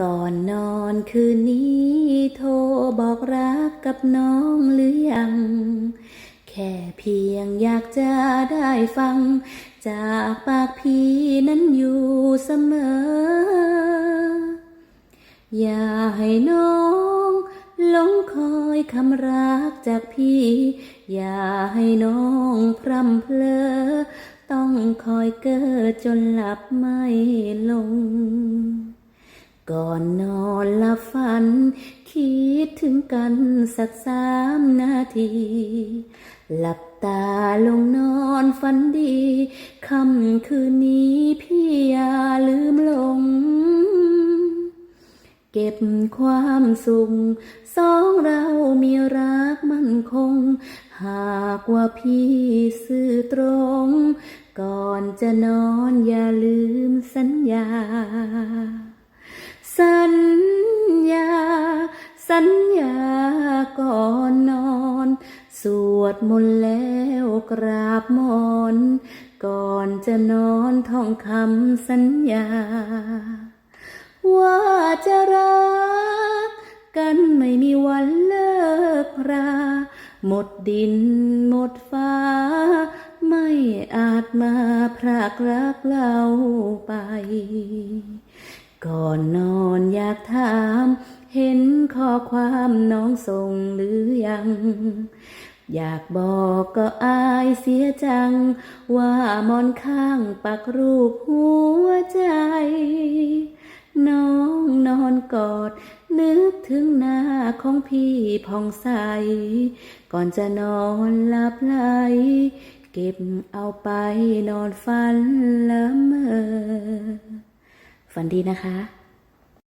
ก่อนนอนคืนนี้โทรบอกรักกับน้องหรือยัง แค่เพียงอยากจะได้ฟัง จากปากพี่นั้นอยู่เสมอ อย่าให้น้องหลงคอยคำรักจากพี่ อย่าให้น้องพร่ำเพลอ ต้องคอยเกิดจนหลับไม่ลง ก่อนนอนลับฝัน คิดถึงกันสักสามนาที หลับตาลงนอนฝันดีค่ำคืนนี้พี่อย่าลืมลง เก็บความสุขสองเรามีรักมั่นคง หากว่าพี่ซื่อตรง ก่อนจะนอนอย่าลืมสัญญา สวดมนต์แล้วกราบหมอนก่อนจะนอนท่องคำสัญญา ว่าจะรักกันไม่มีวันเลิกรา หมดดินหมดฟ้า ไม่อาจมาพรากรักเราไป ก่อนนอนอยากถามเห็น ข้อความน้องส่งหรือยัง อยากบอกก็อายเสียจัง ว่ามอนข้างปักรูปหัวใจ น้องนอนกอด นึกถึงหน้าของพี่ผ่องใส ก่อนจะนอนหลับไหลเก็บเอาไปนอนฝันละเมอฝันดีนะคะ